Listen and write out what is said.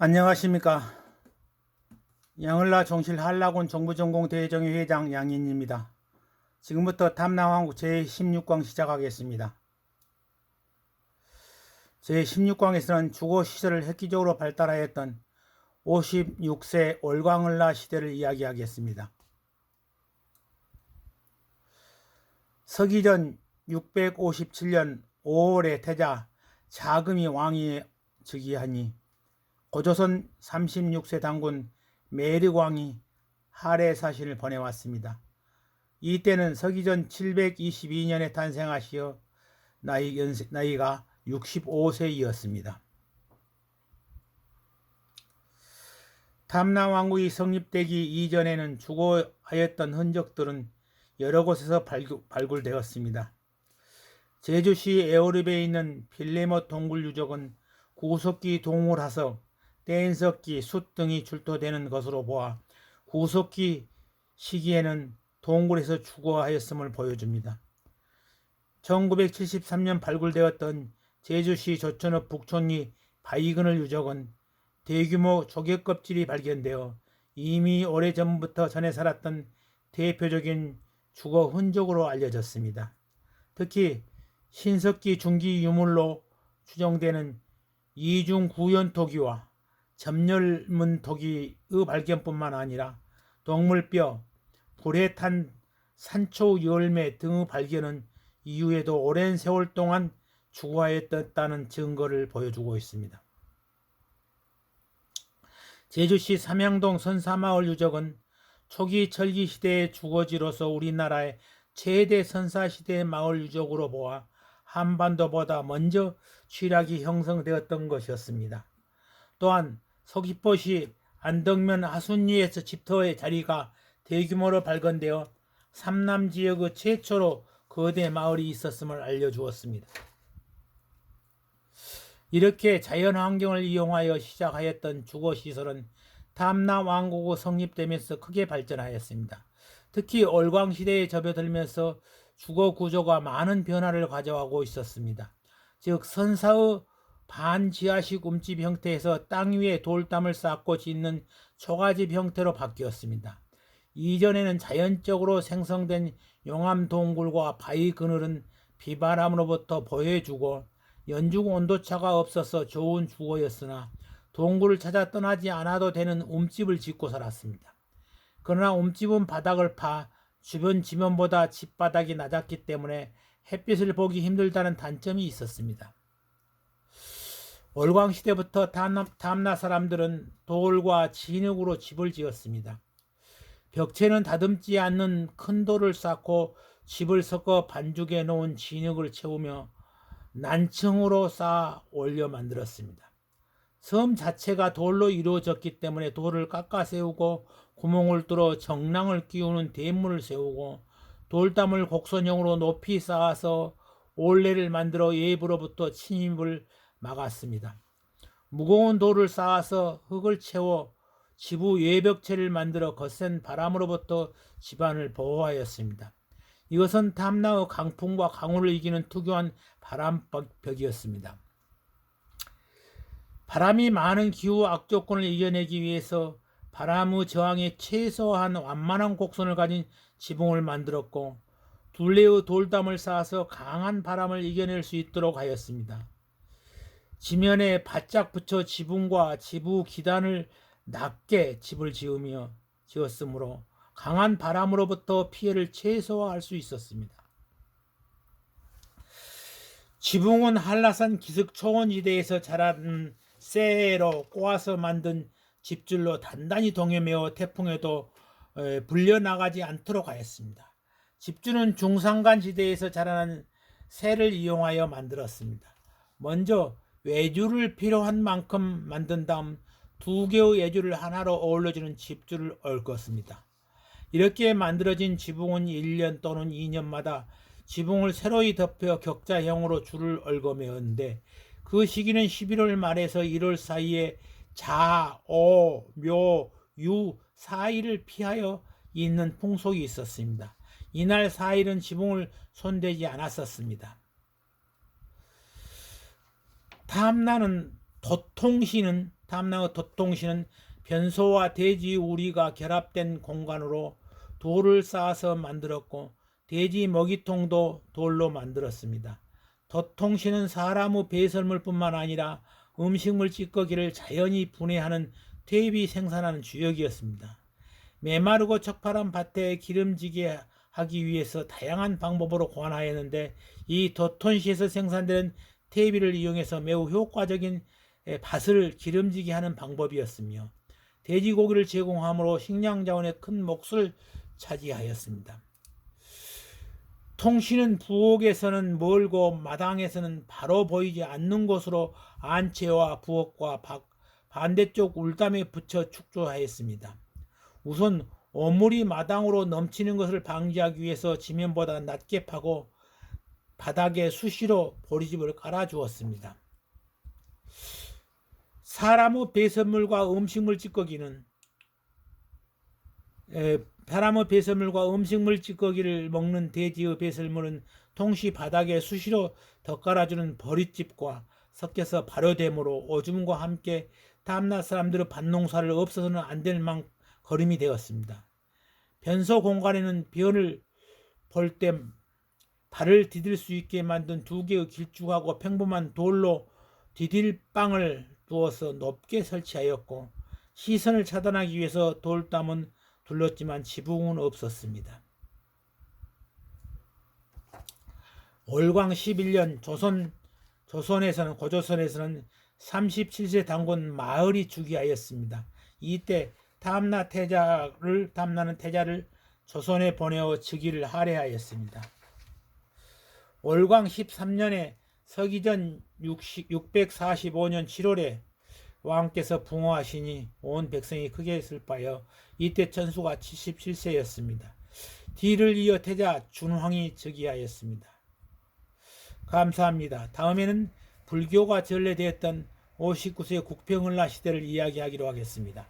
안녕하십니까. 양을라 종실 한라군 정부전공대회정회 회장 양인입니다. 지금부터 탐낭왕국 제16광 시작하겠습니다. 제16광에서는 주거 시설을 획기적으로 발달하였던 56세 올광을라 시대를 이야기하겠습니다. 서기전 657년 5월에 태자 자금이 왕이 즉위하니 고조선 36세 당군 메르광이 하례 사신을 보내왔습니다. 이때는 서기전 722년에 탄생하시어 나이 나이가 65세이었습니다. 탐나왕국이 성립되기 이전에는 주거하였던 흔적들은 여러 곳에서 발굴, 발굴되었습니다. 제주시 에어립에 있는 빌레모 동굴 유적은 구석기 동물하석, 뗀석기, 숯 등이 출토되는 것으로 보아 구석기 시기에는 동굴에서 주거하였음을 보여줍니다. 1973년 발굴되었던 제주시 조천읍 북촌리 바이근을 유적은 대규모 조개 껍질이 발견되어 이미 오래전부터 전에 살았던 대표적인 주거 흔적으로 알려졌습니다. 특히 신석기 중기 유물로 추정되는 이중 구연 토기와 점열문 토기의 발견뿐만 아니라 동물뼈, 불에 탄 산초 열매 등의 발견은 이후에도 오랜 세월 동안 주거하였다는 증거를 보여주고 있습니다. 제주시 삼양동 선사마을 유적은 초기 철기 시대의 주거지로서 우리나라의 최대 선사시대 마을 유적으로 보아 한반도보다 먼저 취락이 형성되었던 것이었습니다. 또한 서귀포시 안덕면 하순리에서 집터의 자리가 대규모로 발견되어 삼남 지역의 최초로 거대 마을이 있었음을 알려주었습니다. 이렇게 자연 환경을 이용하여 시작하였던 주거 시설은 탐나 왕국의 성립되면서 크게 발전하였습니다. 특히 올광 시대에 접어들면서 주거 구조가 많은 변화를 가져가고 있었습니다. 즉 선사의 반지하식 움집 형태에서 땅 위에 돌담을 쌓고 짓는 초가집 형태로 바뀌었습니다. 이전에는 자연적으로 생성된 용암 동굴과 바위 그늘은 비바람으로부터 보호해주고 연중 온도차가 없어서 좋은 주거였으나 동굴을 찾아 떠나지 않아도 되는 움집을 짓고 살았습니다. 그러나 움집은 바닥을 파 주변 지면보다 집바닥이 낮았기 때문에 햇빛을 보기 힘들다는 단점이 있었습니다. 월광 시대부터 담나 사람들은 돌과 진흙으로 집을 지었습니다. 벽체는 다듬지 않는 큰 돌을 쌓고 집을 섞어 반죽해 놓은 진흙을 채우며 난층으로 쌓아 올려 만들었습니다. 섬 자체가 돌로 이루어졌기 때문에 돌을 깎아 세우고 구멍을 뚫어 정랑을 끼우는 대문을 세우고 돌담을 곡선형으로 높이 쌓아서 올레를 만들어 예부로부터 침입을 막았습니다. 무거운 돌을 쌓아서 흙을 채워 지부 외벽체를 만들어 거센 바람으로부터 집안을 보호하였습니다. 이것은 탐나의 강풍과 강우를 이기는 특유한 바람벽이었습니다. 바람이 많은 기후 악조건을 이겨내기 위해서 바람의 저항에 최소한 완만한 곡선을 가진 지붕을 만들었고 둘레의 돌담을 쌓아서 강한 바람을 이겨낼 수 있도록 하였습니다. 지면에 바짝 붙여 지붕과 지부 기단을 낮게 집을 지으며 지었으므로 강한 바람으로부터 피해를 최소화할 수 있었습니다. 지붕은 한라산 기슭 초원지대에서 자란 쇠로 꼬아서 만든 집줄로 단단히 동여매어 태풍에도 불려나가지 않도록 하였습니다. 집주는 중산간 지대에서 자라는 새를 이용하여 만들었습니다. 먼저 외주를 필요한 만큼 만든 다음 두 개의 외주를 하나로 어울려주는 집줄을 얽었습니다. 이렇게 만들어진 지붕은 1년 또는 2년마다 지붕을 새로이 덮여 격자형으로 줄을 얽어 매었는데 그 시기는 11월 말에서 1월 사이에 자, 오, 묘, 유 사일을 피하여 있는 풍속이 있었습니다. 이날 사일은 지붕을 손대지 않았었습니다. 다음날은 도통시는 탐나의 도통시는 변소와 돼지 우리가 결합된 공간으로 돌을 쌓아서 만들었고 돼지 먹이통도 돌로 만들었습니다. 도통시는 사람의 배설물뿐만 아니라 음식물 찌꺼기를 자연히 분해하는 퇴비 생산하는 주역이었습니다. 메마르고 척파란 밭에 기름지게 하기 위해서 다양한 방법으로 고안하였는데 이 도톤시에서 생산되는 퇴비를 이용해서 매우 효과적인 에, 밭을 기름지게 하는 방법이었으며 돼지고기를 제공함으로 식량 자원의 큰 몫을 차지하였습니다. 통신은 부엌에서는 멀고 마당에서는 바로 보이지 않는 곳으로 안채와 부엌과 박- 반대쪽 울담에 붙여 축조하였습니다. 우선 오물이 마당으로 넘치는 것을 방지하기 위해서 지면보다 낮게 파고 바닥에 수시로 보리집을 깔아주었습니다. 사람의 배설물과 음식물 찌꺼기는 에, 사람의 배설물과 음식물 찌꺼기를 먹는 돼지의 배설물은 동시 바닥에 수시로 덧깔아주는 버릿집과 섞여서 발효되므로 오줌과 함께 다음날 사람들의 밭농사를 없어서는 안 될 만 거름이 되었습니다. 변소 공간에는 변을 볼때 발을 디딜 수 있게 만든 두 개의 길쭉하고 평범한 돌로 디딜방을 두어서 높게 설치하였고 시선을 차단하기 위해서 돌담은 둘렀지만 지붕은 없었습니다. 월광 11년 조선 조선에서는 고조선에서는 37세 당군 마을이 즉위하였습니다. 이때 탐나 태자를 탐나는 태자를 조선에 보내어 즉위를 할애하였습니다. 월광 13년에 서기전 60, 645년 7월에 왕께서 붕어하시니 온 백성이 크게 슬퍼하여 이때 천수가 77세였습니다. 뒤를 이어 태자 준황이 즉위하였습니다. 감사합니다. 다음에는 불교가 전래되었던 59세 국평을라 시대를 이야기하기로 하겠습니다.